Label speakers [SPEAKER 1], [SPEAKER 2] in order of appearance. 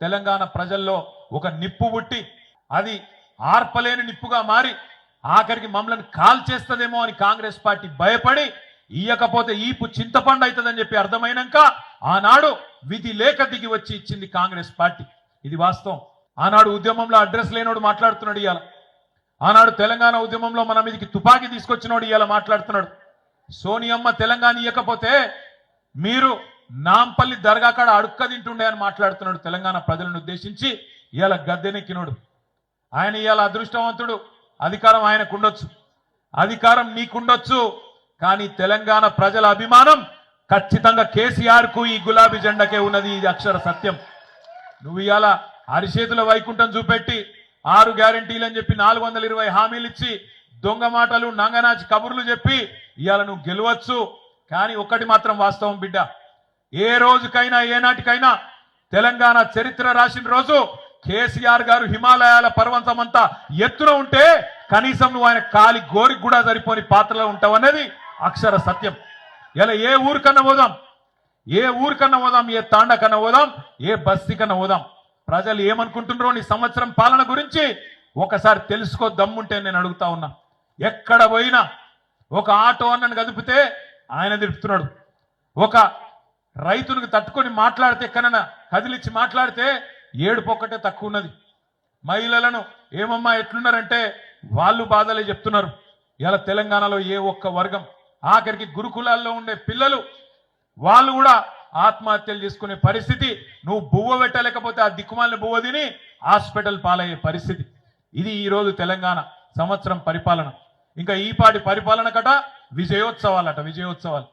[SPEAKER 1] తెలంగాణ ప్రజల్లో ఒక నిప్పు పుట్టి అది ఆర్పలేని నిప్పుగా మారి ఆఖరికి మమ్మల్ని కాల్ చేస్తుందేమో అని కాంగ్రెస్ పార్టీ భయపడి ఇయ్యకపోతే ఈపు చింతపండు అవుతుందని చెప్పి అర్థమైనాక ఆనాడు విధి లేక దిగి వచ్చి ఇచ్చింది కాంగ్రెస్ పార్టీ. ఇది వాస్తవం. ఆనాడు ఉద్యమంలో అడ్రస్ లేనోడు మాట్లాడుతున్నాడు ఇవాళ ఆనాడు తెలంగాణ ఉద్యమంలో మన మీదకి తుపాకీ తీసుకొచ్చినోడు ఇవాళ మాట్లాడుతున్నాడు. సోనియమ్మ తెలంగాణ ఇవ్వకపోతే మీరు నాంపల్లి దర్గా కాడ అడుక్క తింటుండే అని మాట్లాడుతున్నాడు తెలంగాణ ప్రజలను ఉద్దేశించి. ఇవాళ గద్దెనెక్కినోడు ఆయన ఇవాళ అదృష్టవంతుడు. అధికారం ఆయనకు ఉండొచ్చు. అధికారం నీకుండొచ్చు కానీ తెలంగాణ ప్రజల అభిమానం ఖచ్చితంగా కేసీఆర్కు ఈ గులాబీ జెండకే ఉన్నది. ఇది అక్షర సత్యం. నువ్వు ఇవాళ అరిచేతుల వైకుంఠం చూపెట్టి ఆరు గ్యారంటీలు అని చెప్పి నాలుగు వందల ఇరవై హామీలు ఇచ్చి దొంగ మాటలు నంగనాచి కబుర్లు చెప్పి ఇవాళ నువ్వు గెలవచ్చు. కానీ ఒక్కటి మాత్రం వాస్తవం బిడ్డ. ఏ రోజుకైనా ఏనాటికైనా తెలంగాణ చరిత్ర రాసిన రోజు కేసీఆర్ గారు హిమాలయాల పర్వతం అంతా ఎత్తున ఉంటే కనీసం నువ్వు ఆయన కాలి గోరికి కూడా సరిపోని పాత్రలో ఉంటావు అనేది అక్షర సత్యం. ఇలా ఏ ఊరికన్నా పోదాం ఏ ఊరికన్నా పోదాం ఏ తాండకన్నా పోదాం ఏ బస్తీకన్నా పోదాం. ప్రజలు ఏమనుకుంటున్నారో నీ సంవత్సరం పాలన గురించి ఒకసారి తెలుసుకో దమ్ముంటే నేను అడుగుతా ఉన్నా. ఎక్కడ పోయినా ఒక ఆటో అన్నను కదిపితే ఆయన తిప్పుతున్నాడు ఒక రైతులకు తట్టుకొని మాట్లాడితే కనన కదిలిచ్చి మాట్లాడితే ఏడుపు ఒక్కటే తక్కువ ఉన్నది మహిళలను ఏమమ్మా ఎట్లున్నారంటే వాళ్ళు బాధలే చెప్తున్నారు. ఇలా తెలంగాణలో ఏ ఒక్క వర్గం ఆఖరికి గురుకులాల్లో ఉండే పిల్లలు వాళ్ళు కూడా ఆత్మహత్యలు చేసుకునే పరిస్థితి నువ్వు బువ్వ పెట్టలేకపోతే ఆ దిక్కుమాలిన బువ్వ తిని హాస్పిటల్ పాలయ్యే పరిస్థితి. ఇది ఈరోజు తెలంగాణ సంవత్సరం పరిపాలన. ఇంకా ఈపాటి పరిపాలన కట విజయోత్సవాలట విజయోత్సవాలు.